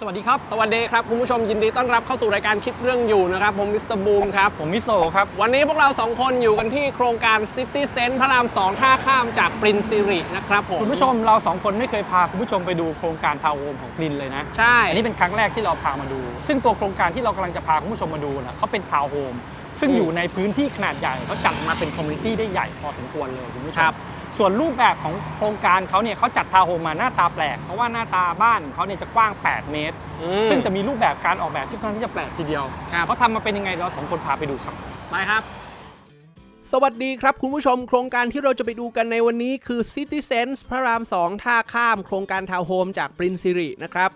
สวัสดีครับ สวัสดีครับ คุณผู้ชมยินดีต้อนรับเข้าสู่รายการคิดเรื่องอยู่นะครับ ผมมิสเตอร์บูมครับ ผมมิโซครับ วันนี้พวกเราสองคนอยู่กันที่โครงการ City s e n t พระราม 2 ท่าข้ามจากปรินซิรินะครับผม คุณผู้ชมเราสองคนไม่เคยพาคุณผู้ชมไปดูโครงการทาวน์โฮมของกลินเลยนะ ใช่ อันนี้เป็นครั้งแรกที่เราพามาดู ซึ่งตัวโครงการที่เรากำลังจะพาคุณผู้ชมมาดูนะเขาเป็นทาวน์โฮมซึ่งอยู่ในพื้นที่ขนาดใหญ่เขาจัดมาเป็นคอมมูนิตี้ได้ใหญ่พอสมควรเลยคุณผู้ชครัมบ ส่วนรูปแบบของโครงการเขาเนี่ยเขาจัดทาวน์โฮมมาหน้าตาแปลก เพราะว่าหน้าตาบ้านเขาเนี่ยจะกว้าง 8 เมตร อืม ซึ่งจะมีรูปแบบการออกแบบที่ค่อนข้างที่จะแปลกทีเดียวครับ เขาทำมาเป็นยังไงเราสองคนพาไปดูครับ ไปครับ สวัสดีครับคุณผู้ชมโครงการที่เราจะไปดูกันในวันนี้คือ City Sense พระราม 2 ท่าข้ามโครงการทาวน์โฮมจากปรินซิรินะครับ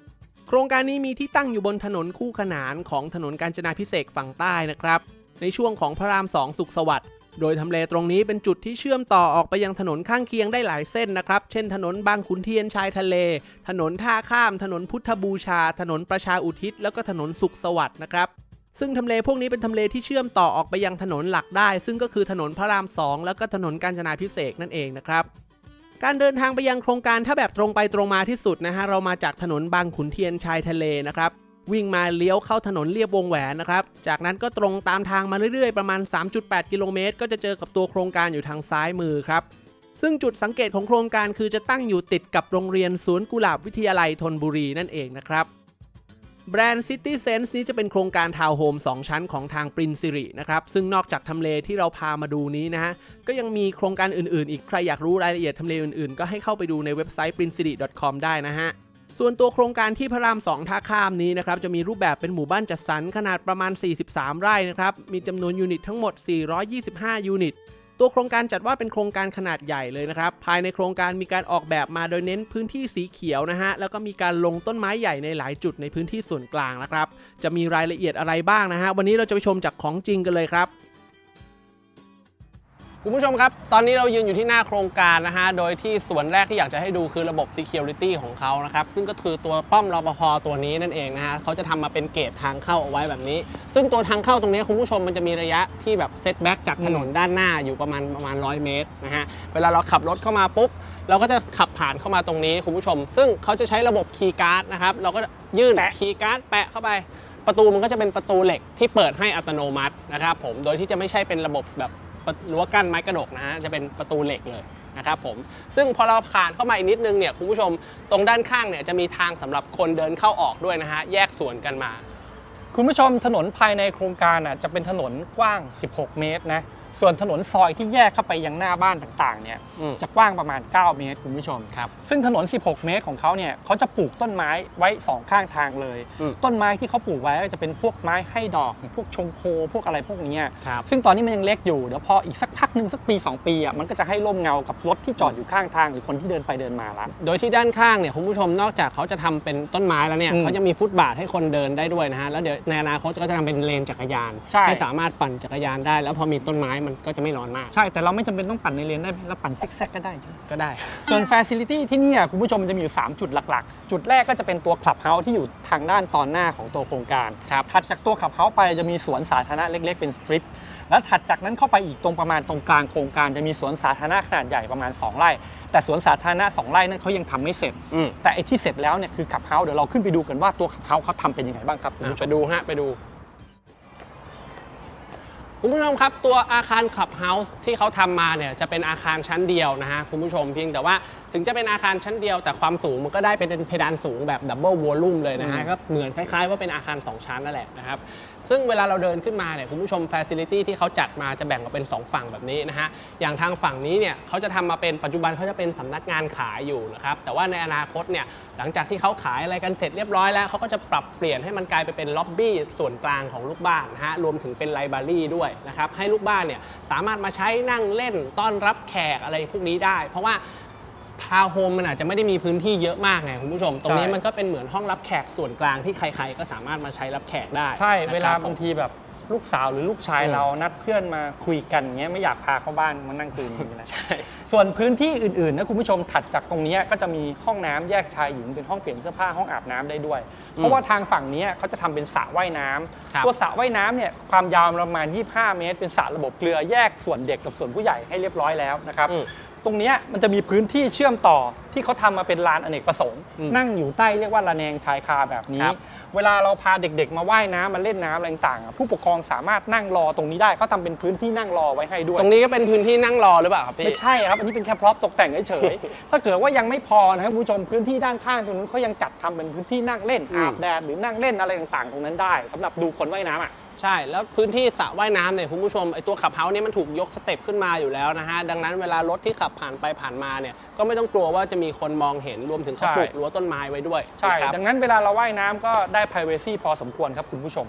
โครงการนี้มีที่ตั้งอยู่บนถนนคู่ขนานของถนนกาญจนาพิเศษกฝั่งใต้นะครับ ในช่วงของพระราม 2 สุขสวัสดิ์ โดยทำเลตรงนี้เป็นจุดที่เชื่อมต่อออกไปยังถนนข้างเคียงได้หลายเส้นนะครับ เช่นถนนบางขุนเทียนชายทะเล ถนนท่าข้าม ถนนพุทธบูชา ถนนประชาอุทิศ แล้วก็ถนนสุขสวัสดิ์นะครับซึ่งทำเลพวกนี้เป็นทำเลที่เชื่อมต่อออกไปยังถนนหลักได้ ซึ่งก็คือถนนพระราม 2 แล้วก็ถนนกาญจนาพิเศษนั่นเองนะครับการเดินทางไปยังโครงการถ้าแบบตรงไปตรงมาที่สุดนะฮะเรามาจากถนนบางขุนเทียนชายทะเลนะครับ วิ่งมาเลี้ยวเข้าถนนเรียบวงแหวนนะครับ จากนั้นก็ตรงตามทางมาเรื่อยๆ ประมาณ 3.8 กิโลเมตร ก็จะเจอกับตัวโครงการอยู่ทางซ้ายมือครับซึ่งจุดสังเกตของโครงการคือจะตั้งอยู่ติดกับโรงเรียนสวนกุหลาบวิทยาลัยธนบุรีนั่นเองนะครับ แบรนด์ City Sense นี้จะเป็นโครงการทาวน์โฮม2ชั้นของทางปรินซิรินะครับ ซึ่งนอกจากทำเลที่เราพามาดูนี้นะฮะ ก็ยังมีโครงการอื่นๆ อีกใครอยากรู้รายละเอียดทำเลอื่นๆ ก็ให้เข้าไปดูในเว็บไซต์ prinsiri.com ได้นะฮะ ส่วนตัวโครงการที่พระราม 2ท่าข้ามนี้นะครับจะมีรูปแบบเป็นหมู่บ้านจัดสรรขนาดประมาณ 43 ไร่นะครับมีจำนวนยูนิตทั้งหมด 425 ยูนิต ตัวโครงการจัดว่าเป็นโครงการขนาดใหญ่เลยนะครับภายในโครงการมีการออกแบบมาโดยเน้นพื้นที่สีเขียวนะฮะแล้วก็มีการลงต้นไม้ใหญ่ในหลายจุดในพื้นที่ส่วนกลางนะครับจะมีรายละเอียดอะไรบ้างนะฮะวันนี้เราจะไปชมจากของจริงกันเลยครับ คุณผู้ชมครับ ตอนนี้เรายืนอยู่ที่หน้าโครงการนะฮะ โดยที่ส่วนแรกที่อยากจะให้ดูคือระบบ Security ของเขานะครับ ซึ่งก็คือตัวป้อมรปภตัวนี้นั่นเองนะฮะเขาจะทำมาเป็นเกตทางเข้าเอาไว้แบบนี้ ซึ่งตัวทางเข้าตรงนี้คุณผู้ชมมันจะมีระยะที่แบบเซตแบ็กจากถนนด้านหน้าอยู่ประมาณประมาณ100เมตรนะฮะ เวลาเราขับรถเข้ามาปุ๊บเราก็จะขับผ่านเข้ามาตรงนี้คุณผู้ชม ซึ่งเขาจะใช้ระบบคีย์การ์ดนะครับ เราก็ยื่นคีย์การ์ดแปะเข้าไปประตูมันก็จะเป็นประตูเหล็กที่เปิดให้อัตโนมัตินะครับผม โดยที่จะไม่ใช่เป็นระบบแบบ รั้วกั้นไม้กระดกนะฮะจะเป็นประตูเหล็กเลยนะครับผมซึ่งพอเราผ่านเข้ามาอีกนิดนึงเนี่ยคุณผู้ชมตรงด้านข้างเนี่ยจะมีทางสำหรับคนเดินเข้าออกด้วยนะฮะแยกส่วนกันมา คุณผู้ชมถนนภายในโครงการอะจะเป็นถนนกว้าง 16 เมตรนะ ส่วนถนนซอยที่แยกเข้าไปยังหน้าบ้านต่างๆเนี่ยอืม จะกว้างประมาณ 9 เมตรคุณผู้ชม ครับ ซึ่งถนน 16 เมตรของเขาเนี่ยเขาจะปลูกต้นไม้ไว้ 2 ข้างทางเลย อืม ต้นไม้ที่เขาปลูกไว้ก็จะเป็นพวกไม้ให้ดอกพวกชงโค พวกอะไรพวกเนี้ยครับ ซึ่งตอนนี้มันยังเล็กอยู่เดี๋ยวพออีกสักพักหนึ่งสักปี 2 ปีอะมันก็จะให้ร่มเงากับรถที่จอดอยู่ข้างทางหรือคนที่เดินไปเดินมาละ โดยที่ด้านข้างเนี่ยคุณผู้ชมนอกจากเขาจะทำเป็นต้นไม้แล้วเนี่ยอืมเขาจะมีฟุตบาทให้คนเดินได้ด้วยนะฮะแล้วเดี๋ยวในอนาคตก็จะทำเป็นเลนจักรยานใช่สามารถปั่นจักรยานได้ แล้วพอมีต้นไม้มันก็จะไม่ร้อนมาก ใช่แต่เราไม่จำเป็นต้องปั่นในเลนได้เราปั่นซิกแซกก็ได้ ก็ได้ ส่วน Facility ที่เนี่ยคุณผู้ชมมันจะมีอยู่ 3 จุดหลักๆ จุดแรกก็จะเป็นตัวคลับเฮาส์ที่อยู่ทางด้านตอนหน้าของตัวโครงการครับถัดจากตัวคลับเฮาส์ไปจะมีสวนสาธารณะเล็ก ๆ เป็นสตริปแล้วถัดจากนั้นเข้าไปอีกตรงประมาณตรงกลางโครงการจะมีสวนสาธารณะขนาดใหญ่ประมาณ 2 ไร่ แต่สวนสาธารณะ2ไร่นั้นเขายังทำไม่เสร็จ อืม แต่ไอ้ที่เสร็จแล้วเนี่ยคือคลับเฮาส์เดี๋ยวเราขึ้นไปดูกันว่าตัวคลับเฮาส์เขาทำเป็นยังไงบ้างครับคุณอะผู้ชไปมดูฮะไปดู คุณผู้ชมครับตัวอาคารคลับเฮาส์ที่เขาทำมาเนี่ยจะเป็นอาคารชั้นเดียวนะฮะคุณผู้ชมเพียงแต่ว่าถึงจะเป็นอาคารชั้นเดียว แต่ความสูงมันก็ได้เป็นเพดานสูงแบบดับเบิลวอลลุ่มเลยนะฮะอืมก็เหมือนคล้ายๆว่าเป็นอาคาร 2 ชั้นนั่นแหละนะครับซึ่งเวลาเราเดินขึ้นมาเนี่ยคุณผู้ชมฟ a ซิลิตี้ที่เขาจัดมาจะแบ่งออกเป็น 2 ฝั่งแบบนี้นะฮะอย่างทางฝั่งนี้เนี่ยเขาจะทำมาเป็นปัจจุบันเขาจะเป็นสำนักงานขายอยู่นะครับแต่ว่าในอนาคตเนี่ยหลังจากที่เขาขายอะไรกันเสร็จเรียบร้อยแล้วเขาก็จะปรับเปลี่ยนให้มันกลายไปเป็นล็อบบี้ส่วนกลางของลูกบ้านนะฮะรวมถึงเป็นไลบรารีด้วยนะครับให้ลูกบ้านเนี่ยสามารถมาใช้นั่งเล่นต้อนรับแขกอะไรพวกนี้ได้ เพราะว่าทาวน์โฮมมันอาจจะไม่ได้มีพื้นที่เยอะมากไงคุณผู้ชม ตรงนี้ใช่มันก็เป็นเหมือนห้องรับแขกส่วนกลางที่ใครๆ ก็สามารถมาใช้รับแขกได้ใช่ นะครับเวลาผมบางทีแบบ ลูกสาวหรือลูกชายอืมเรานัดเพื่อนมาคุยกันเงี้ยไม่อยากพาเข้าบ้านมานั่งคุยอย่างนี้นะใช่ส่วนพื้นที่อื่นๆนะคุณผู้ชมถัดจากตรงเนี้ยก็จะมีห้องน้ำแยกชายหญิงเป็นห้องเปลี่ยนเสื้อผ้าห้องอาบน้ำได้ด้วย เพราะว่าทางฝั่งเนี้ยเขาจะทำเป็นสระว่ายน้ำครับตัวสระว่ายน้ำเนี่ยความยาวประมาณ 25 เมตร เป็นสระระบบเกลือแยกส่วนเด็กกับส่วนผู้ใหญ่ให้เรียบร้อยแล้วนะครับอืม ตรงเนี้ยมันจะมีพื้นที่เชื่อมต่อที่เขาทำมาเป็นลานอเนกประสงค์ อืมนั่งอยู่ใต้เรียกว่าระแนงชายคาแบบนี้ ครับ เวลาเราพาเด็กๆ มาว่ายน้ำมาเล่นน้ำอะไรต่างๆอะผู้ปกครองสามารถนั่งรอตรงนี้ได้เขาทำเป็นพื้นที่นั่งรอไว้ให้ด้วย ตรงนี้ก็เป็นพื้นที่นั่งรอหรือเปล่าครับพี่ ไม่ใช่ครับ อันนี้เป็นแค่พร็อพตกแต่งเฉยๆ ถ้าเกิดว่ายังไม่พอนะครับคุณผู้ชมพื้นที่ด้านข้างตรงนั้นเขายังจัดทำเป็นพื้นที่นั่งเล่นอืม อาบแดดหรือนั่งเล่นอะไรต่างๆ ตรงนั้นได้สำหรับดูคนว่ายน้ำอะ ใช่ แล้วพื้นที่สระว่ายน้ำเนี่ยคุณผู้ชมไอตัวขับเฮาส์เนี่ยมันถูกยกสเต็ปขึ้นมาอยู่แล้วนะฮะ ดังนั้นเวลารถที่ขับผ่านไปผ่านมาเนี่ยก็ไม่ต้องกลัวว่าจะมีคนมองเห็นรวมถึงเขาใช่ปลูกรั้วต้นไม้ไว้ด้วยใช่ นะครับ ดังนั้นเวลาเราว่ายน้ำก็ได้ privacy พอสมควรครับคุณผู้ชม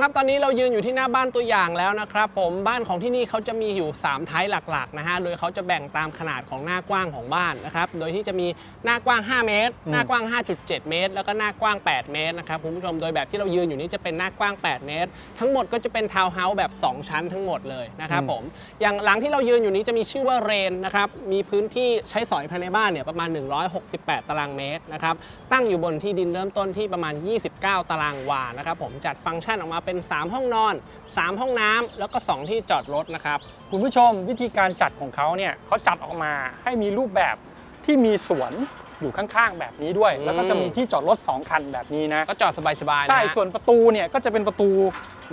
คุณผู้ชมครับ ตอนนี้เรายืนอยู่ที่หน้าบ้านตัวอย่างแล้วนะครับ ผมบ้านของที่นี่เขาจะมีอยู่ 3 ไทป์หลักๆนะฮะโดยเขาจะแบ่งตามขนาดของหน้ากว้างของบ้านนะครับโดยที่จะมีหน้ากว้าง 5 เมตร หน้ากว้าง 5.7 เมตร แล้วก็หน้ากว้าง 8 เมตรนะครับคุณผู้ชมโดยแบบที่เรายืนอยู่นี้จะเป็นหน้ากว้าง 8 เมตร ทั้งหมดก็จะเป็นทาวน์เฮาส์แบบ 2 ชั้นทั้งหมดเลยนะครับผมอย่างหลังที่เรายืนอยู่นี้จะมีชื่อว่าเรนนะครับมีพื้นที่ใช้สอยภายในบ้านเนี่ยประมาณ 168 ตารางเมตรนะครับตั้งอยู่บนที่ดินเริ่มต้นที่ประมาณ 29 ตารางวานะครับผมจัดฟังก์ชันออกมาเป็น 3 ห้องนอน 3 ห้องน้ำแล้วก็ 2 ที่จอดรถนะครับ คุณผู้ชมวิธีการจัดของเขาเนี่ยเขาจัดออกมาให้มีรูปแบบที่มีสวนอยู่ข้างๆ แบบนี้ด้วย แล้วก็จะมีที่จอดรถ 2 คันแบบนี้นะ ก็จอดสบายๆนะใช่ฮะส่วนประตูเนี่ยก็จะเป็นประตู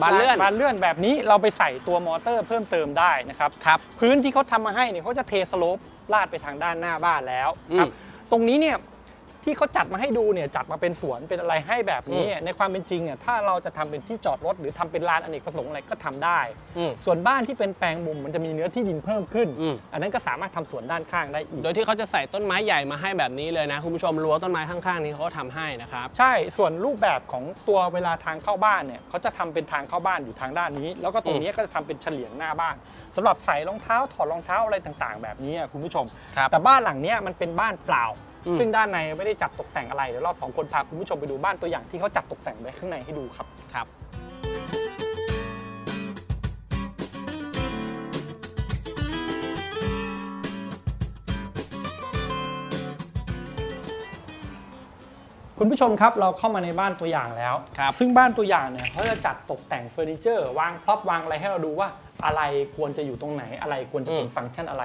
บานเลื่อนบานเลื่อนแบบนี้เราไปใส่ตัวมอเตอร์เพิ่มเติมได้นะครับครับพื้นที่เขาทำมาให้เนี่ยเขาจะเทสโลปลาดไปทางด้านหน้าบ้านแล้วครับอืมตรงนี้เนี่ย ที่เขาจัดมาให้ดูเนี่ยจัดมาเป็นสวนเป็นอะไรให้แบบนี้ ในความเป็นจริงเนี่ยถ้าเราจะทำเป็นที่จอดรถ หรือทำเป็นลานอเนกประสงค์อะไรก็ทำได้อืมส่วนบ้านที่เป็นแปลงมุมมันจะมีเนื้อที่ดินเพิ่มขึ้นอืมอันนั้นก็สามารถทำสวนด้านข้างได้อีก โดยที่เขาจะใส่ต้นไม้ใหญ่มาให้แบบนี้เลยนะคุณผู้ชมรั้วต้นไม้ข้างๆนี้เขาก็ทำให้นะครับใช่ส่วนรูปแบบของตัวเวลาทางเข้าบ้านเนี่ยเขาจะทำเป็นทางเข้าบ้านอยู่ทางด้านนี้ แล้วก็ตรงนี้ก็จะทำเป็นเฉลียงหน้าบ้านสำหรับใส่รองเท้าถอดรองเท้าอะไรต่าง ๆ แบบนี้อะคุณผู้ชมครับแต่บ้านหลังเนี้ยมันเป็นบ้านเปล่าอืม ซึ่งด้านในไม่ได้จัดตกแต่งอะไรเดี๋ยวเราสองคนพาคุณผู้ชมไปดูบ้านตัวอย่างที่เขาจัดตกแต่งไว้ข้างในให้ดูครับครับ คุณผู้ชมครับเราเข้ามาในบ้านตัวอย่างแล้ว ครับ ซึ่งบ้านตัวอย่างเนี่ยเขาจะจัดตกแต่งเฟอร์นิเจอร์ วางพร็อพวางอะไรให้เราดูว่าอะไรควรจะอยู่ตรงไหนอะไรควรจะเป็นอืม ฟังก์ชันอะไร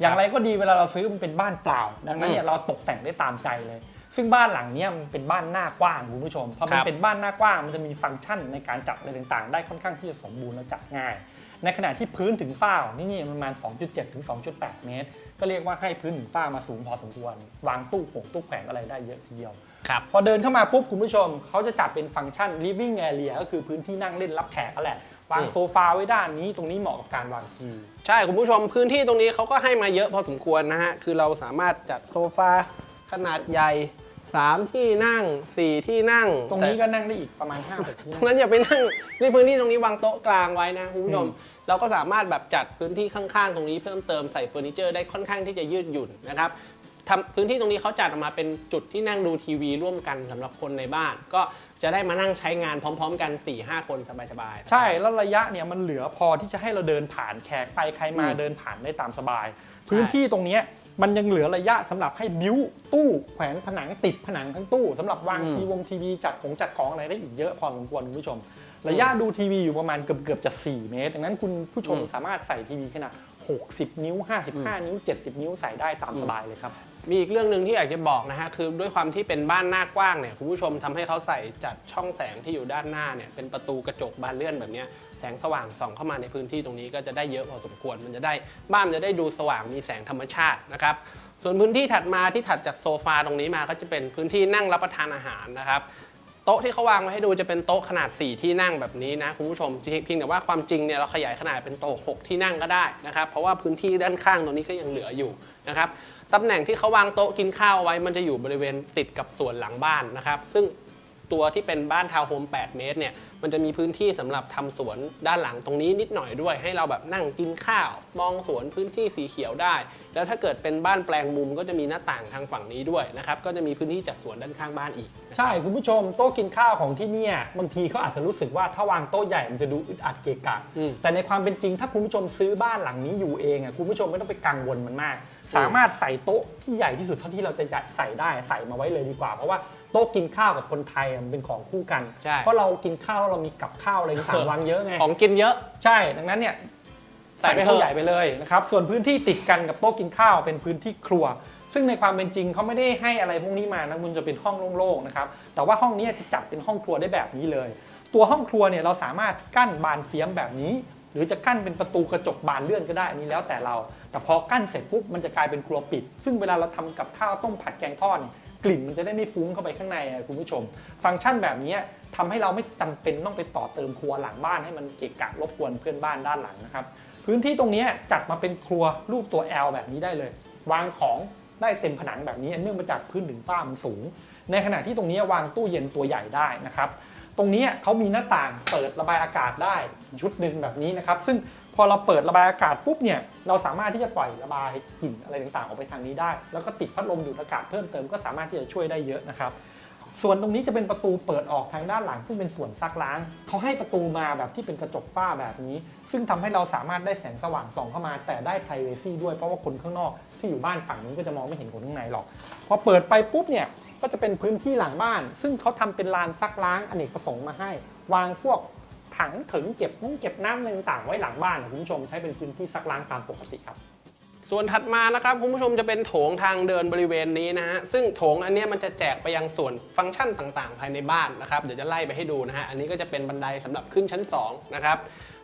อย่างไรก็ดีเวลาเราซื้อมันเป็นบ้านเปล่า ดังนั้นเนี่อืยมเราตกแต่งได้ตามใจเลย ซึ่งบ้านหลังเนี้ยมันเป็นบ้านหน้ากว้างคุณผู้ชมพอมันครับเป็นบ้านหน้ากว้างมันจะมีฟังก์ชันในการจัดอะไรต่างๆ ได้ค่อนข้างที่จะสมบูรณ์และจัดง่าย ในขณะที่พื้นถึงฝ้าของที่นี่ประมาณ 2.7 ถึง 2.8 เมตร ก็เรียกว่าให้พื้นถึงฝ้ามาสูงพอสมควร วางตู้ผงตู้แขวนอะไรได้เยอะทีเดียวครับพอเดินเข้ามาปุ๊บคุณผู้ชมเขาจะจัดเป็นฟังก์ชัน living area ก็คือพื้นที่นั่งเล่นรับแขกนั่นแหละ วางอืมโซฟาไว้ด้านนี้ตรงนี้เหมาะกับการวางทีวีใช่คุณผู้ชมพื้นที่ตรงนี้เขาก็ให้มาเยอะพอสมควรนะฮะ คือเราสามารถจัดโซฟาขนาดใหญ่ 3 ที่นั่ง 4 ที่นั่งตรงนี้ก็นั่งได้อีกประมาณ5 6ที่ตนั่รงงนั้นอย่าไปนั่งในพื้นที่ตรงนี้วางโต๊ะกลางไว้นะคุณผู้ชมอืมเราก็สามารถแบบจัดพื้นที่ข้างๆ ตรงนี้เพิ่มเติมใส่เฟอร์นิเจอร์ได้ค่อนข้างที่จะยืดหยุ่นนะครับ ทำพื้นที่ตรงนี้เขาจัดออกมาเป็นจุดที่นั่งดูทีวีร่วมกันสำหรับคนในบ้าน ก็จะได้มานั่งใช้งานพร้อม ๆ กัน 4-5 คนสบายๆ ใช่ แล้วระยะเนี่ยมันเหลือพอที่จะให้เราเดินผ่านแขกไปใครมาอืม เดินผ่านได้ตามสบาย พื้นที่ตรงเนี้ยมันยังเหลือระยะสำหรับให้บิ้วตู้แขวนผนังติดผนังทั้งตู้สำหรับวางอืม ทีวงทีวีจัดของจัดของอะไรได้อีกเยอะพอสมควรคุณผู้ชม ระยะดูทีวีอยู่ประมาณเกือบเกือบๆจะ 4 เมตร ดังนั้นคุณผู้ชมอืมสามารถใส่ทีวีขนาด 60 นิ้ว 55 นิ้ว 70 นิ้วใส่ได้ตามสบายเลยครับ มีอีกเรื่องหนึ่งที่อยากจะบอกนะฮะคือด้วยความที่เป็นบ้านหน้ากว้างเนี่ยคุณผู้ชมทำให้เขาใส่จัดช่องแสงที่อยู่ด้านหน้าเนี่ยเป็นประตูกระจกบานเลื่อนแบบเนี้ยแสงสว่างส่องเข้ามาในพื้นที่ตรงนี้ก็จะได้เยอะพอสมควรมันจะได้บ้านมันจะได้ดูสว่างมีแสงธรรมชาตินะครับส่วนพื้นที่ถัดมาที่ถัดจากโซฟาตรงนี้มาก็จะเป็นพื้นที่นั่งรับประทานอาหารนะครับโต๊ะที่เขาวางไว้ให้ดูจะเป็นโต๊ะขนาด 4 ที่นั่งแบบนี้นะคุณผู้ชมเพียงแต่ว่าความจริงเนี่ยเราขยายขนาดเป็นโต๊ะ 6 ที่นั่งก็ได้นะครับเพราะว่าพื้นที่ด้านข้างตรงนี้ก็ยังเหลืออยู่นะครับ ตำแหน่งที่เขาวางโต๊ะกินข้าวไว้ มันจะอยู่บริเวณติดกับส่วนหลังบ้านนะครับ ซึ่งตัวที่เป็นบ้านทาวน์โฮม 8 เมตรเนี่ย มันจะมีพื้นที่สำหรับทำสวนด้านหลังตรงนี้นิดหน่อยด้วย ให้เราแบบนั่งกินข้าว มองสวนพื้นที่สีเขียวได้ แล้วถ้าเกิดเป็นบ้านแปลงมุมก็จะมีหน้าต่างทางฝั่งนี้ด้วยนะครับ ก็จะมีพื้นที่จัดสวนด้านข้างบ้านอีกนะครับใช่ คุณผู้ชมโต๊ะกินข้าวของที่เนี่ยบางทีเขาอาจจะรู้สึกว่าถ้าวางโต๊ะใหญ่มันจะดูอึดอัดเกะกะอืมแต่ในความเป็นจริงถ้าคุณผู้ชมซื้อบ้านหลังนี้อยู่เองอะคุณผู้ชมไม่ต้องไปกังวลมันมาก สามารถใส่โต๊ะที่ใหญ่ที่สุดเท่าที่เราจะใส่ได้ใส่มาไว้เลยดีกว่า เพราะว่าโต๊ะกินข้าวกับคนไทยอะมันเป็นของคู่กัน ใช่ เพราะเรากินข้าวเรามีกับข้าวอะไรต่างๆวางเยอะไงของกินเยอะ ใช่ดังนั้นเนี่ยใส่ใส่ไปไปเถอะเท่าใหญ่ไปเลยนะครับส่วนพื้นที่ติดกันกับโต๊ะกินข้าวเป็นพื้นที่ครัว ซึ่งในความเป็นจริงเขาไม่ได้ให้อะไรพวกนี้มานะมันจะเป็นห้องโล่งๆนะครับแต่ว่าห้องนี้จะจัดเป็นห้องครัวได้แบบนี้เลย ตัวห้องครัวเนี่ยเราสามารถกั้นบานเฟียมแบบนี้ หรือจะกั้นเป็นประตูกระจกบานเลื่อนก็ได้อันนี้แล้วแต่เรา แต่พอกั้นเสร็จปุ๊บมันจะกลายเป็นครัวปิด ซึ่งเวลาเราทำกับข้าวต้มผัดแกงทอดกลิ่นมันจะได้ไม่ฟุ้งเข้าไปข้างในคุณผู้ชม ฟังก์ชันแบบนี้ทำให้เราไม่จำเป็นต้องไปต่อเติมครัวหลังบ้านให้มันเกะกะรบกวนเพื่อนบ้านด้านหลังนะครับพื้นที่ตรงนี้จัดมาเป็นครัวรูปตัว L แบบนี้ได้เลย วางของได้เต็มผนังแบบนี้เนื่องมาจากพื้นถึงฝ้ามันสูง ในขณะที่ตรงนี้วางตู้เย็นตัวใหญ่ได้นะครับ ตรงนี้เขามีหน้าต่างเปิดระบายอากาศได้ ชุดหนึ่งแบบนี้นะครับ ซึ่งพอเราเปิดระบายอากาศปุ๊บเนี่ยเราสามารถที่จะปล่อยระบายกลิ่นอะไรต่างๆ ออกไปทางนี้ได้ แล้วก็ติดพัดลมดูดอากาศเพิ่มเติมก็สามารถที่จะช่วยได้เยอะนะครับส่วนตรงนี้จะเป็นประตูเปิดออกทางด้านหลัง ซึ่งเป็นส่วนซักล้างเขาให้ประตูมาแบบที่เป็นกระจกฝ้าแบบนี้ ซึ่งทำให้เราสามารถได้แสงสว่างส่องเข้ามา แต่ได้ p r i เวซีด้วยเพราะว่าคนข้างนอกที่อยู่บ้านฝั่งนี้ก็จะมองไม่เห็นคนข้างในหรอก พอเปิดไปปุ๊บเนี่ยก็จะเป็นพื้นที่หลังบ้าน ซึ่งเขาทำเป็นลานซักล้างอเนกประสงค์มาให้ วางพวก ถังถึงเก็บน้ำเก็บน้ำอะไรต่างๆไว้หลังบ้านนะคุณผู้ชมใช้เป็นพื้นที่ซักล้างตามปกติครับ ส่วนถัดมานะครับคุณผู้ชมจะเป็นโถงทางเดินบริเวณนี้นะฮะซึ่งโถงอันเนี้ยมันจะแจกไปยังส่วนฟังก์ชันต่างๆ ภายในบ้านนะครับเดี๋ยวจะไล่ไปให้ดูนะฮะอันนี้ก็จะเป็นบันไดสำหรับขึ้นชั้น2นะครับ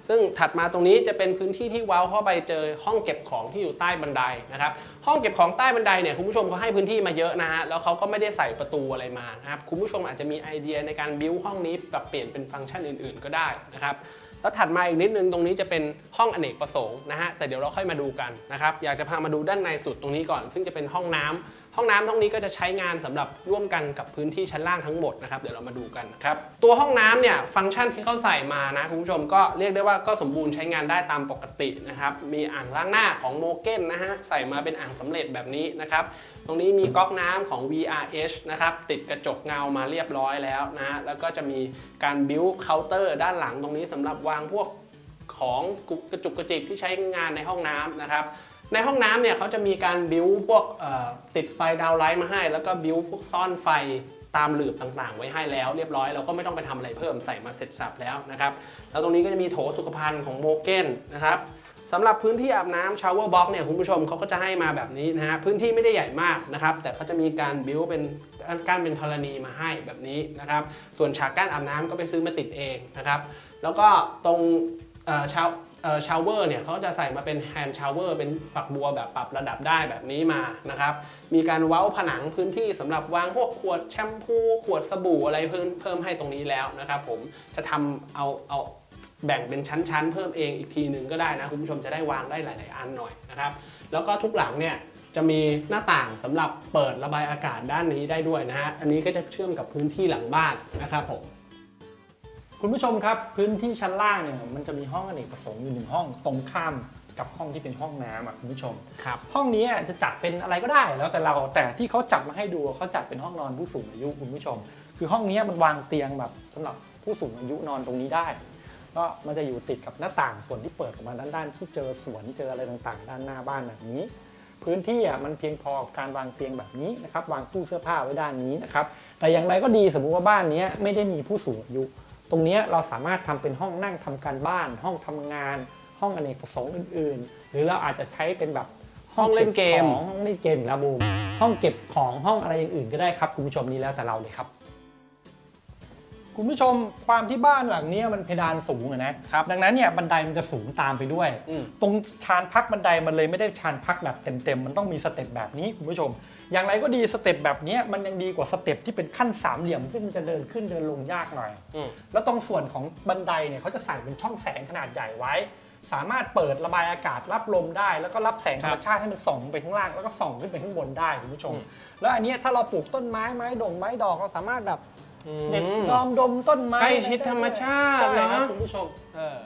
ซึ่งถัดมาตรงนี้จะเป็นพื้นที่ที่เว้าเข้าไปเจอห้องเก็บของที่อยู่ใต้บันไดนะครับ ห้องเก็บของใต้บันไดเนี่ยคุณผู้ชมเขาให้พื้นที่มาเยอะนะฮะแล้วเขาก็ไม่ได้ใส่ประตูอะไรมานะครับคุณผู้ชมอาจจะมีไอเดียในการบิวห้องนี้ปรับเปลี่ยนเป็นฟังก์ชันอื่น ๆ ก็ได้นะครับ แล้วถัดมาอีกนิดนึงตรงนี้จะเป็นห้องอเนกประสงค์นะฮะแต่เดี๋ยวเราค่อยมาดูกันนะครับอยากจะพามาดูด้านในสุดตรงนี้ก่อน ซึ่งจะเป็นห้องน้ำห้องน้ำห้องนี้ก็จะใช้งานสำหรับร่วมกันกับพื้นที่ชั้นล่างทั้งหมดนะครับเดี๋ยวเรามาดูกันครับตัวห้องน้ำเนี่ยฟังก์ชันที่เขาใส่มานะคุณผู้ชมก็เรียกได้ว่าก็สมบูรณ์ใช้งานได้ตามปกตินะครับมีอ่างล้างหน้าของโมเก้นนะฮะใส่มาเป็นอ่างสำเร็จแบบนี้นะครับ ตรงนี้มีก๊อกน้ำของ VRH นะครับ ติดกระจกเงามาเรียบร้อยแล้วนะ แล้วก็จะมีการบิวเคาน์เตอร์ด้านหลังตรงนี้สำหรับวางพวกของกระจุกกระจิกที่ใช้งานในห้องน้ำนะครับในห้องน้ำเนี่ยเขาจะมีการบิวพวกติดไฟดาวไลท์มาให้ แล้วก็บิวพวกซ่อนไฟตามหลืบต่างๆ ไว้ให้แล้วเรียบร้อยเราก็ไม่ต้องไปทำอะไรเพิ่มใส่มาเสร็จสับแล้วนะครับ แล้วตรงนี้ก็จะมีโถสุขภัณฑ์ของโมเกนนะครับ สำหรับพื้นที่อาบน้ำชาวเวอร์บ็อกเนี่ยคุณผู้ชมเขาก็จะให้มาแบบนี้นะฮะพื้นที่ไม่ได้ใหญ่มากนะครับ แต่เขาจะมีการบิวเป็นการเป็นธรณีมาให้แบบนี้นะครับ ส่วนฉากกั้นอาบน้ำก็ไปซื้อมาติดเองนะครับ แล้วก็ตรงชาวเอ่อชาวเวอร์เนี่ยเขาจะใส่มาเป็นแฮนด์ชาวเวอร์เป็นฝักบัวแบบปรับระดับได้แบบนี้มานะครับ มีการเว้าผนังพื้นที่สำหรับวางพวกขวดแชมพู ขวดสบู่อะไรเพิ่มเพิ่มให้ตรงนี้แล้วนะครับผมจะทำเอาเอา แบ่งเป็นชั้นๆ เพิ่มเองอีกทีหนึ่งก็ได้นะคุณผู้ชมจะได้วางได้หลายๆ อันหน่อยนะครับแล้วก็ทุกหลังเนี่ยจะมีหน้าต่างสำหรับเปิดระบายอากาศด้านนี้ได้ด้วยนะฮะอันนี้ก็จะเชื่อมกับพื้นที่หลังบ้านนะครับผมคุณผู้ชมครับพื้นที่ชั้นล่างเนี่ยมันจะมีห้องอเนกประสงค์อยู่หนึ่งห้องตรงข้ามกับห้องที่เป็นห้องน้ำอะคุณผู้ชมครับห้องนี้จะจัดเป็นอะไรก็ได้แล้วแต่เราแต่ที่เขาจัดมาให้ดูเขาจัดเป็นห้องนอนผู้สูงอายุคุณผู้ชม คือห้องนี้มันวางเตียงแบบสำหรับผู้สูงอายุนอนตรงนี้ได้ ก็มันจะอยู่ติดกับหน้าต่างส่วนที่เปิดออกมาด้านๆที่เจอสวนเจออะไรต่างๆ ด้านหน้าบ้านแบบนี้ พื้นที่อะมันเพียงพอการวางเตียงแบบนี้นะครับวางตู้เสื้อผ้าไว้ด้านนี้นะครับแต่อย่างไรก็ดีสมมุติว่าบ้านนี้ไม่ได้มีผู้สูงอายุ ตรงเนี้ยเราสามารถทำเป็นห้องนั่งทำการบ้าน ห้องทำงาน ห้องอเนกประสงค์อื่น ๆ หรือเราอาจจะใช้เป็นแบบห้องเล่นเกมห้องเล่นเกมระบูมห้องเก็บของห้องอะไรอย่างอื่นก็ได้ครับคุณผู้ชมนี้แล้วแต่เราเลยครับ คุณผู้ชมความที่บ้านหลังเนี้ยมันเพดานสูงอะนะครับดังนั้นเนี่ยบันไดมันจะสูงตามไปด้วย อืม ตรงชานพักบันไดมันเลยไม่ได้ชานพักแบบเต็มๆมันต้องมีสเต็ปแบบนี้คุณผู้ชม อย่างไรก็ดีสเต็ปแบบเนี้ยมันยังดีกว่าสเต็ปที่เป็นขั้นสามเหลี่ยม ซึ่งมันจะเดินขึ้นเดินลงยากหน่อย อืม แล้วตรงส่วนของบันไดเนี่ยเขาจะใส่เป็นช่องแสงขนาดใหญ่ไว้ สามารถเปิดระบายอากาศรับลมได้ แล้วก็รับแสงธรรมชาติให้มันส่องไปข้างล่างแล้วก็ส่องขึ้นไปข้างบนได้คุณผู้ชม แล้วอันเนี้ยถ้าเราปลูกต้นไม้ไม้ดงไม้ดอกเราสามารถแบบอืม เด็กยอมดมต้นไม้ใกล้ชิดธรรมชาติใช่ครับเนอะ คุณผู้ชม เออ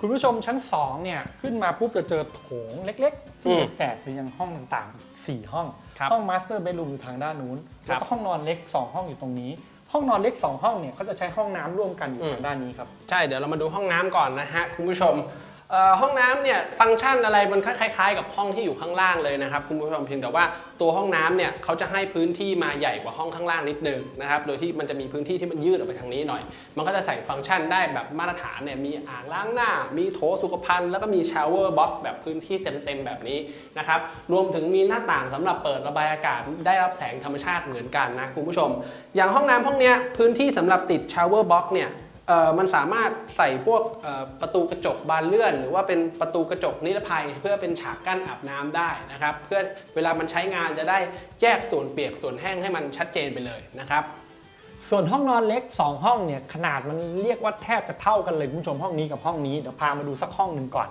คุณผู้ชมชั้น 2 เนี่ย ขึ้นมาปุ๊บจะเจอโถงเล็กๆ ที่อืมแจกไปยังห้องต่างๆ 4 ห้อง ครับ ห้องมาสเตอร์เบดรูมอยู่ทางด้านนู้น ครัแล้วบก็ห้องนอนเล็ก 2 ห้องอยู่ตรงนี้ ห้องนอนเล็ก 2 ห้องเนี่ยเขาจะใช้ห้องน้ำร่วมกันอยู่อืม ทางด้านนี้ครับ ใช่เดี๋ยวเรามาดูห้องน้ำก่อนนะฮะ คุณผู้ชมเอ่อ ห้องน้ำเนี่ยฟังก์ชันอะไรมันคล้ายๆ กับห้องที่อยู่ข้างล่างเลยนะครับคุณผู้ชมเพียงแต่ว่าตัวห้องน้ำเนี่ยเขาจะให้พื้นที่มาใหญ่กว่าห้องข้างล่างนิดนึงนะครับโดยที่มันจะมีพื้นที่ที่มันยืดออกไปทางนี้หน่อย มันก็จะใส่ฟังก์ชันได้แบบมาตรฐานเนี่ยมีอ่างล้างหน้า มีโถสุขภัณฑ์แล้วก็มีชาวเวอร์บ็อกแบบพื้นที่เต็มๆแบบนี้นะครับรวมถึงมีหน้าต่างสำหรับเปิดระบายอากาศได้รับแสงธรรมชาติเหมือนกันนะคุณผู้ชม อย่างห้องน้ำห้องเนี้ยพื้นที่สำหรับติดชาวเวอร์บ็อกเนี่ย มันสามารถใส่พวกประตูกระจกบานเลื่อน หรือว่าเป็นประตูกระจกนิรภัย เพื่อเป็นฉากกั้นอาบน้ำได้นะครับเพื่อเวลามันใช้งานจะได้แยกส่วนเปียกส่วนแห้งให้มันชัดเจนไปเลยนะครับส่วนห้องนอนเล็ก 2 ห้องเนี่ยขนาดมันเรียกว่าแทบจะเท่ากันเลยคุณผู้ชมห้องนี้กับห้องนี้เดี๋ยวพามาดูสักห้องหนึ่งก่อน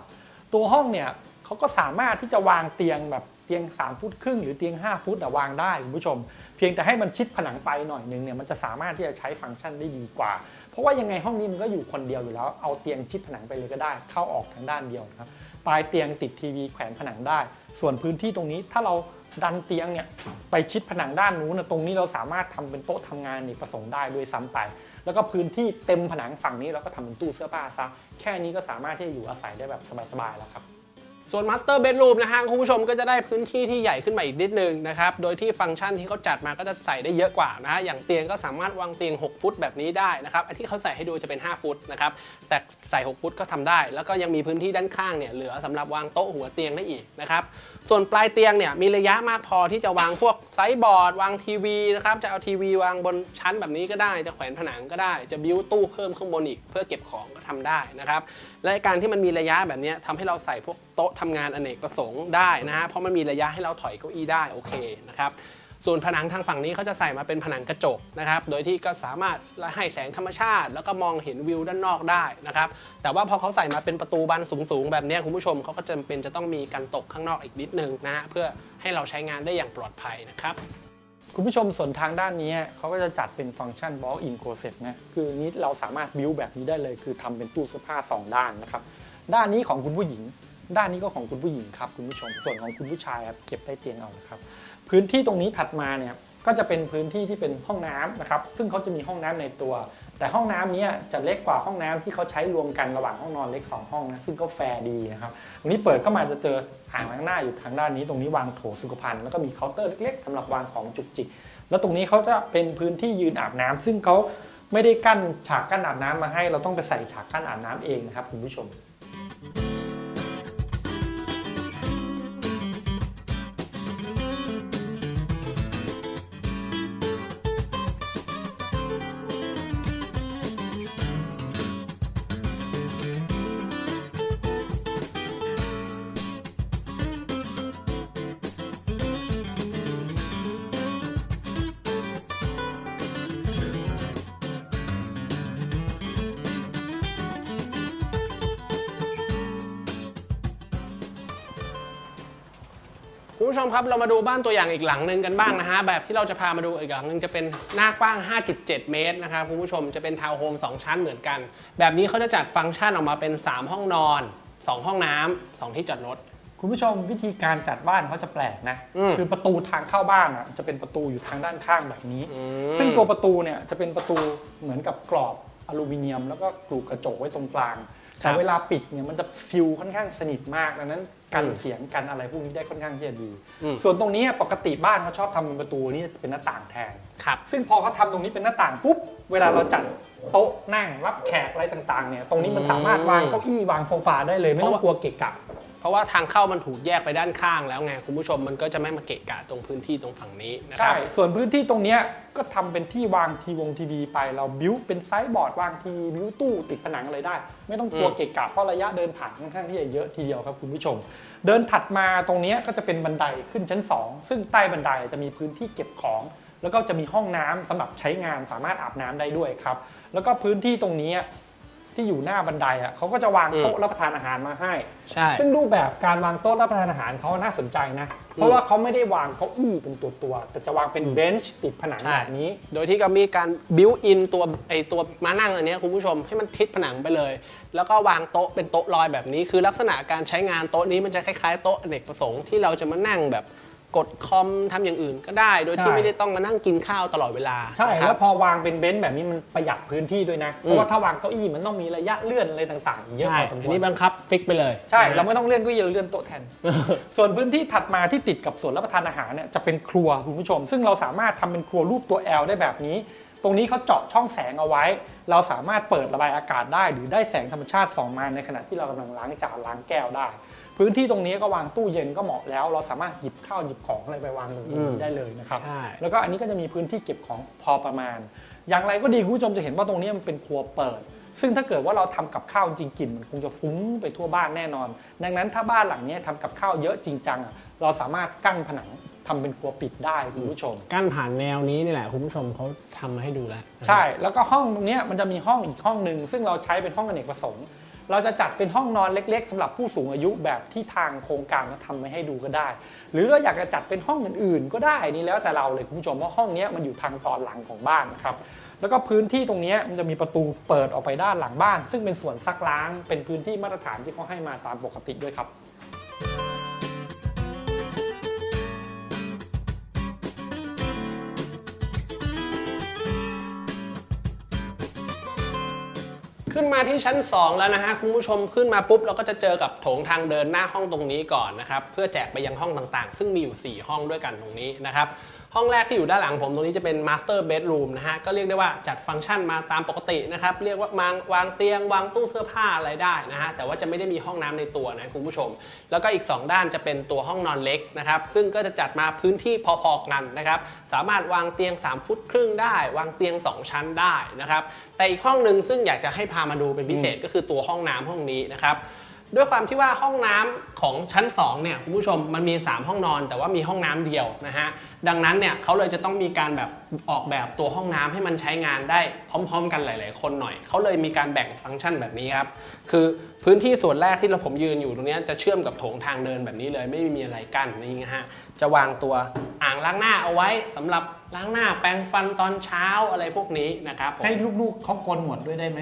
ตัวห้องเนี่ยเขาก็สามารถที่จะวางเตียงแบบ ตียง 3 ฟุตครึ่งหรือเตียง 5 ฟุตอะวางได้คุณผู้ชม เพียงแต่ให้มันชิดผนังไปหน่อยนึงเนี่ยมันจะสามารถที่จะใช้ฟังก์ชันได้ดีกว่า เพราะว่ายังไงห้องนี้มันก็อยู่คนเดียวอยู่แล้วเอาเตียงชิดผนังไปเลยก็ได้ เข้าออกทางด้านเดียวนะครับปลายเตียงติดทีวีแขวนผนังได้ ส่วนพื้นที่ตรงนี้ถ้าเราดันเตียงเนี่ยไปชิดผนังด้านนู้นนะตรงนี้เราสามารถทำเป็นโต๊ะทำงานอเนกประสงค์ได้ด้วยซ้ำไป แล้วก็พื้นที่เต็มผนังฝั่งนี้เราก็ทำเป็นตู้เสื้อผ้าซะแค่นี้ก็สามารถที่จะอยู่อาศัยได้แบบสบายๆแล้วครับ ส่วน Master Bedroom นะฮะคุณผู้ชมก็จะได้พื้นที่ที่ใหญ่ขึ้นมาอีกนิดนึงนะครับ โดยที่ฟังก์ชันที่เขาจัดมาก็จะใส่ได้เยอะกว่านะฮะ อย่างเตียงก็สามารถวางเตียง 6 ฟุตแบบนี้ได้นะครับไอ้ที่เขาใส่ให้ดูจะเป็น 5 ฟุตนะครับ แต่ใส่ 6 ฟุตก็ทำได้ แล้วก็ยังมีพื้นที่ด้านข้างเนี่ยเหลือสำหรับวางโต๊ะหัวเตียงได้อีกนะครับ ส่วนปลายเตียงเนี่ยมีระยะมากพอที่จะวางพวกไซส์บอร์ด วางทีวีนะครับจะเอาทีวีวางบนชั้นแบบนี้ก็ได้ จะแขวนผนังก็ได้ จะบิ้วตู้เพิ่มข้างบนอีก เพื่อเก็บของก็ทำได้นะครับและการที่มันมีระยะแบบนี้ทำให้เราใส่พวกโต๊ะทำงานอเนกประสงค์ได้นะฮะเพราะมันมีระยะให้เราถอยเก้าอี้ได้โอเคนะครับ ส่วนผนังทางฝั่งนี้เขาจะใส่มาเป็นผนังกระจกนะครับ โดยที่ก็สามารถให้แสงธรรมชาติ แล้วก็มองเห็นวิวด้านนอกได้นะครับ แต่ว่าพอเขาใส่มาเป็นประตูบานสูงๆ แบบนี้คุณผู้ชมเขาก็จำเป็นจะต้องมีกันตกข้างนอกอีกนิดนึงนะฮะเพื่อให้เราใช้งานได้อย่างปลอดภัยนะครับคุณผู้ชมส่วนทางด้านนี้เขาก็จะจัดเป็นฟังก์ชัน walk in closet นะคือนี้เราสามารถบิวแบบนี้ได้เลย คือทำเป็นตู้เสื้อผ้า 2 ด้านนะครับด้านนี้ของคุณผู้หญิง ด้านนี้ก็ของคุณผู้หญิงครับคุณผู้ชมส่วนของคุณผู้ชายครับเก็บใต้เตียงเอานะครับ พื้นที่ตรงนี้ถัดมาเนี่ยก็จะเป็นพื้นที่ที่เป็นห้องน้ำนะครับซึ่งเขาจะมีห้องน้ำในตัว แต่ห้องน้ำนี้จะเล็กกว่าห้องน้ำที่เขาใช้รวมกันระหว่างห้องนอนเล็ก 2 ห้องนะซึ่งก็แฟร์ดีนะครับตรงนี้เปิดเข้ามาจะเจออ่างล้างหน้าอยู่ทางด้านนี้ ตรงนี้วางโถสุขภัณฑ์แล้วก็มีเคาน์เตอร์เล็กๆสำหรับวางของจุกจิกแล้วตรงนี้เขาจะเป็นพื้นที่ยืนอาบน้ำซึ่งเขาไม่ได้กั้นฉากกั้นอาบน้ำมาให้ เราต้องไปใส่ฉากกั้นอาบน้ำเองนะครับคุณผู้ชม คุณผู้ชมครับเรามาดูบ้านตัวอย่างอีกหลังหนึ่งกันบ้างนะฮะแบบที่เราจะพามาดูอีกหลังหนึ่งจะเป็นหน้ากว้าง 5.7 เมตรนะครับคุณผู้ชมจะเป็นทาวน์โฮม2 ชั้นเหมือนกัน แบบนี้เขาจะจัดฟังก์ชันออกมาเป็น 3 ห้องนอน 2 ห้องน้ำ2ที่จอดรถคุณผู้ชมวิธีการจัดบ้านเขาจะแปลกนะอืมคือประตูทางเข้าบ้านอะจะเป็นประตูอยู่ทางด้านข้างแบบนี้อืมซึ่งตัวประตูเนี่ยจะเป็นประตูเหมือนกับกรอบอลูมิเนียม แล้วก็กรูกระจกไว้ตรงกลางครัแต่บเวลาปิดเนี่ยมันจะฟิลค่อนข้างสนิทมากดังนั้น กันอืมเสียงกันอะไรพวกนี้ได้ค่อนข้างที่จะดี อืม ส่วนตรงนี้ปกติบ้านเขาชอบทำเป็นประตูนี่เป็นหน้าต่างแทน ครับ ซึ่งพอเขาทำตรงนี้เป็นหน้าต่างปุ๊บ เวลาเราจัดโต๊ะนั่งรับแขกอะไรต่างๆเนี่ย ตรงนี้มันสามารถวางเก้าอี้วางโซฟาได้เลยไม่ต้องกลัวเกะกะ เพราะว่าทางเข้ามันถูกแยกไปด้านข้างแล้วไงคุณผู้ชมมันก็จะไม่มาเกะกะตรงพื้นที่ตรงฝั่งนี้นะคใช่ รับ ส่วนพื้นที่ตรงเนี้ยก็ทำเป็นที่วางทีวงทีวีไป เราบิวเป็นไซส์บอร์ดวางทีวีบิวตู้ติดผนังอะไรได้ ไม่ต้องกลัวอืม เกะกะเพราะระยะเดินผ่านค่อนข้างที่จะเยอะทีเดียวครับคุณผู้ชม เดินถัดมาตรงเนี้ยก็จะเป็นบันไดขึ้นชั้น 2 ซึ่งใต้บันไดจะมีพื้นที่เก็บของ แล้วก็จะมีห้องน้ำสำหรับใช้งานสามารถอาบน้ำได้ด้วยครับ แล้วก็พื้นที่ตรงนี้ ที่อยู่หน้าบันไดอะเขาก็จะวางโต๊ะรับประทานอาหารมาให้ ใช่ ซึ่งรูปแบบการวางโต๊ะรับประทานอาหารเขาน่าสนใจนะ เพราะว่าเขาไม่ได้วางเก้าอี้เป็นตัวตัวๆแต่จะวางเป็นเบนช์ติดผนังใช่ แบบนี้ โดยที่ก็มีการบิวอินตัวไอตัวมานั่งอันเนี้ยคุณผู้ชมให้มันทิศผนังไปเลย แล้วก็วางโต๊ะเป็นโต๊ะลอยแบบนี้ คือลักษณะการใช้งานโต๊ะนี้มันจะคล้ายๆโต๊ะอเนกประสงค์ที่เราจะมานั่งแบบ กดคอมทำอย่างอื่นก็ได้ โดยที่ใช่ ไม่ได้ต้องมานั่งกินข้าวตลอดเวลาใช่ นะคแล้รับ วพอวางเป็นเบนช์แบบนี้มันประหยัดพื้นที่ด้วยนะ เพราะว่าถ้าวางเก้าอี้มันต้องมีระยะเลื่อนอะไรต่างๆ เยอะใช่พอสมคอัวนรนี้บังคับฟิกไปเลย ใช่นะฮะเราไม่ต้องเลื่อนเก็ยีเราเลื่อนโต๊ะแทน ส่วนพื้นที่ถัดมาที่ติดกับส่วนรับประทานอาหารเนี่ยจะเป็นครัวคุณผู้ชม ซึ่งเราสามารถทำเป็นครัวรูปตัว L ได้แบบนี้ ตรงนี้เขาเจาะช่องแสงเอาไว้ เราสามารถเปิดระบายอากาศได้ หรือได้แสงธรรมชาติส่องมาในขณะที่เรากำลังล้างจานล้างแก้วได้ พื้นที่ตรงนี้ก็วางตู้เย็นก็เหมาะแล้ว เราสามารถหยิบข้าวหยิบของอะไรไปวางตรงอืนี้มได้เลยนะครับ ใช่ แล้วก็อันนี้ก็จะมีพื้นที่เก็บของพอประมาณ อย่างไรก็ดีคุณผู้ชมจะเห็นว่าตรงนี้มันเป็นครัวเปิด ซึ่งถ้าเกิดว่าเราทำกับข้าวจริงๆกลิ่นมันคงจะฟุ้งไปทั่วบ้านแน่นอน ดังนั้นถ้าบ้านหลังนี้ทำกับข้าวเยอะจริงจังอะเราสามารถกั้นผนังทำเป็นครัวปิดได้คุณผู้ชม กั้นผ่านแนวนี้นี่แหละคุณผู้ชมเขาทำมาให้ดูแล้ว ใช่ แล้วก็ห้องตรงเนี้ยมันจะมีห้องอีกห้องหนึ่งซึ่งเราใช้เป็นห้องอเนกประสงค์ เราจะจัดเป็นห้องนอนเล็ก ๆสำหรับผู้สูงอายุแบบที่ทางโครงการเขาทำไว้ให้ดูก็ได้ หรือเราอยากจะจัดเป็นห้องอื่นๆ ก็ได้นี่แล้วแต่เราเลยคุณผู้ชมว่าห้องนี้มันอยู่ทางตอนหลังของบ้านนะครับแล้วก็พื้นที่ตรงนี้มันจะมีประตูเปิดออกไปด้านหลังบ้าน ซึ่งเป็นส่วนซักล้างเป็นพื้นที่มาตรฐานที่เขาให้มาตามปกติด้วยครับ ขึ้นมาที่ชั้น 2 แล้วนะฮะคุณผู้ชมขึ้นมาปุ๊บเราก็จะเจอกับโถงทางเดินหน้าห้องตรงนี้ก่อนนะครับเพื่อแจกไปยังห้องต่างๆ ซึ่งมีอยู่ 4 ห้องด้วยกันตรงนี้นะครับ ห้องแรกที่อยู่ด้านหลังผมตรงนี้จะเป็น Master Bedroom นะฮะก็เรียกได้ว่าจัดฟังก์ชันมาตามปกตินะครับเรียกว่ามาวางเตียงวางตู้เสื้อผ้าอะไรได้นะฮะแต่ว่าจะไม่ได้มีห้องน้ำในตัวนะคุณผู้ชม แล้วก็อีก 2 ด้านจะเป็นตัวห้องนอนเล็กนะครับซึ่งก็จะจัดมาพื้นที่พอๆกันนะครับสามารถวางเตียง 3 ฟุตครึ่งได้ วางเตียง 2 ชั้นได้นะครับแต่อีกห้องหนึ่งซึ่งอยากจะให้พามาดูเป็นพิเศษก็คือตัวห้องน้ำห้องนี้นะครับ ด้วยความที่ว่าห้องน้ำของชั้น2เนี่ยคุณผู้ชมมันมี 3 ห้องนอน แต่ว่ามีห้องน้ำเดียวนะฮะดังนั้นเนี่ยเขาเลยจะต้องมีการแบบออกแบบตัวห้องน้ำให้มันใช้งานได้พร้อม ๆ กันหลาย ๆ คนหน่อยเขาเลยมีการแบ่งฟังก์ชันแบบนี้ครับคือพื้นที่ส่วนแรกที่เราผมยืนอยู่ตรงนี้จะเชื่อมกับโถงทางเดินแบบนี้เลย ไม่มีอะไรกั้นนี่นะฮะจะวางตัวอ่างล้างหน้าเอาไว้สำหรับ ล้างหน้าแปรงฟันตอนเช้าอะไรพวกนี้นะครับผมให้ลูกๆเขาโกนหนวดด้วยได้ไหม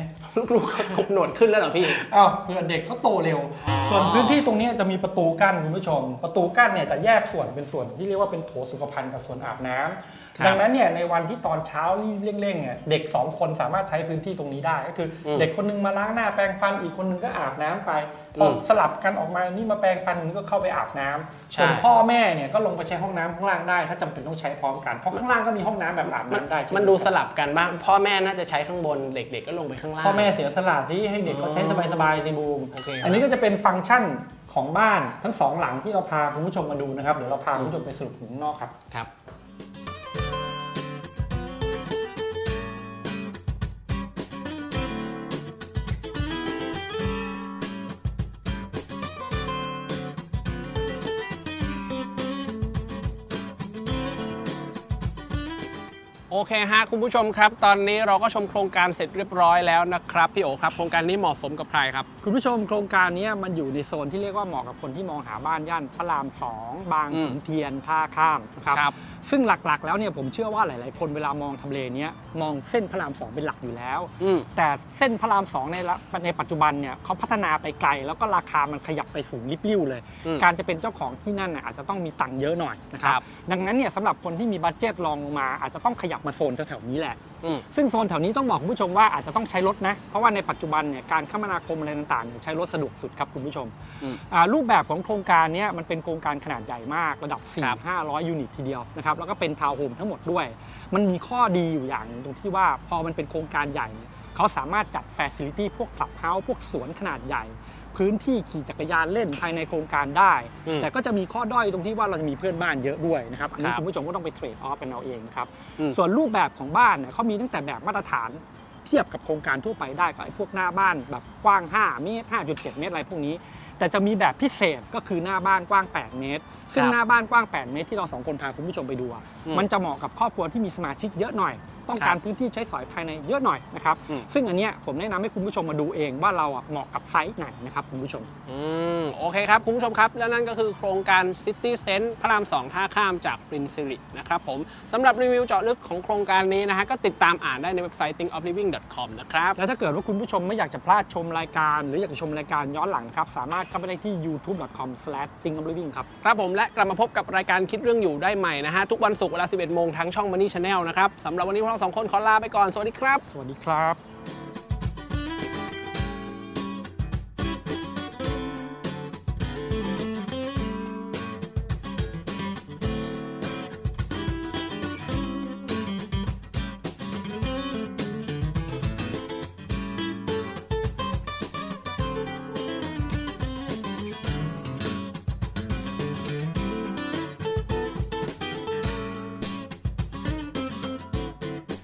ลูกๆเขากบหนวดขึ้นแล้วเหรอพี่ อ้าวเผื่อเด็กเขาโตเร็ว อ๋อ ส่วนพื้นที่ตรงเนี้ยจะมีประตูกั้นคุณผู้ชม ประตูกั้นเนี่ยจะแยกส่วนเป็นส่วนที่เรียกว่าเป็นโถสุขภัณฑ์กับส่วนอาบน้ำครับดังนั้นเนี่ยในวันที่ตอนเช้ารีบเร่งๆเนี่ยเด็ก2คนสามารถใช้พื้นที่ตรงนี้ได้ ก็คืออมเด็กคนนึงมาล้างหน้าแปรงฟันอีกคนนึงก็อาบน้ำไปพออมสลับกันออกมานี่มาแปรงฟันนึงก็เข้าไปอาบน้ำใช่ ส่วนพ่อแม่เนี่ยก็ลงไปใช้ห้องน้ำข้างล่างได้ ถ้าจำเป็นต้องใช้พร้อมกันเพราะข้างล่างก็มีห้องน้ำแบบอาบมันน้ำได้เช่มันดูสลับกันบ้างพ่อแม่น่าจะใช้ข้างบนเด็กๆก็ลงไปข้างล่างพ่อแม่เสียสละที่ให้เด็กเขาใช้สบายๆสิบูมโอเคครับอันนี้ก็จะเป็นฟังก์ชันของบ้านทั้งสองหลังที่เราพาคุณผู้ชมมาดูนะครับเดี๋ยวเราพาคุณผู้ชมไปสรุปถึงข้างนอกครับครับ โอเคฮะคุณผู้ชมครับ ตอนนี้เราก็ชมโครงการเสร็จเรียบร้อยแล้วนะครับพี่โอครับโครงการนี้เหมาะสมกับใครครับ คุณผู้ชมโครงการนี้มันอยู่ในโซนที่เรียกว่าเหมาะกับคนที่มองหาบ้านย่านพระราม 2 บางอืมขุนเทียนท่าข้ามนะครับครับซึ่งหลักๆ แล้วเนี่ยผมเชื่อว่าหลาย ๆ คนเวลามองทำเลเนี้ยมองเส้นพระราม 2 เป็นหลักอยู่แล้วอืมแต่เส้นพระรามสองในละในปัจจุบันเนี่ยเขาพัฒนาไปไกล แล้วก็ราคามันขยับไปสูงริบลิ่วเลยอืมการจะเป็นเจ้าของที่นั่นน่ะอาจจะต้องมีตังค์เยอะหน่อยนะครัครับบดังนั้นเนี่ยสำหรับคนที่มีบัตเจ็ตรองลงมาอาจจะต้องขยับมาโซนแถวๆนี้แหละ อืม ซึ่งโซนแถวนี้ต้องบอกคุณผู้ชมว่าอาจจะต้องใช้รถนะ เพราะว่าในปัจจุบันเนี่ยการคมนาคมอะไรต่างๆเนี่ยใช้รถสะดวกสุดครับคุณผู้ชมอืมอ่ารูปแบบของโครงการเนี้มันเป็นโครงการขนาดใหญ่มากระดับ ครับ 4 500 ยูนิตทีเดียวนะครับแล้วก็เป็นทาวน์โฮมทั้งหมดด้วย มันมีข้อดีอยู่อย่างหนึงตรงที่ว่าพอมันเป็นโครงการใหญ่เนี่ยเขาสามารถจัดแฟซิลิตี้พวกคลับเฮาส์พวกสวนขนาดใหญ่ พื้นที่ขี่จักรยานเล่นภายในโครงการได้ อืมแต่ก็จะมีข้อด้อยตรงที่ว่าเราจะมีเพื่อนบ้านเยอะด้วยนะครับอันนี้ครับคุณผู้ชมก็ต้องไปเทรดออฟกันเอาเองนะครับอืม ส่วนรูปแบบของบ้านเนี่ยเขามีตั้งแต่แบบมาตรฐานเทียบกับโครงการทั่วไปได้กับไอ้พวกหน้าบ้านแบบกว้าง 5 เมตร 5.7 เมตรอะไรพวกนี้ แต่จะมีแบบพิเศษก็คือหน้าบ้านกว้าง 8 เมตร ซึ่งครับหน้าบ้านกว้าง 8 เมตรที่เราสองคนพาคุณผู้ชมไปดูอะอืม มันจะเหมาะกับครอบครัวที่มีสมาชิกเยอะหน่อย ต้องการพื้นที่ใช้สอยภายในเยอะหน่อยนะครับอืม ซึ่งอันเนี้ยผมแนะนำให้คุณผู้ชมมาดูเองว่าเราอะเหมาะกับไซส์ไหนนะครับคุณผู้ชม อืมโอเคครับ คุณผู้ชมครับ และนั่นก็คือโครงการ City Sense พระราม 2 ท่าข้ามจากปรินซิรินะครับผมสำหรับรีวิวเจาะลึกของโครงการนี้นะฮะ ก็ติดตามอ่านได้ในเว็บไซต์ thinkofliving.com นะครับ แล้วถ้าเกิดว่าคุณผู้ชมไม่อยากจะพลาดชมรายการ หรืออยากจะชมรายการย้อนหลังนะครับ สามารถเข้าไปได้ที่ youtube.com/thinkofliving ครับ ครับผมและกลับมาพบกับรายการคิดเรื่องอยู่ได้ใหม่นะฮะ ทุกวันศุกร์เวลา 11 โมงทั้งช่อง Money Channel นะครับสำหรับวันนี้พวกเราสองคนขอลาไปก่อน สวัสดีครับ สวัสดีครับ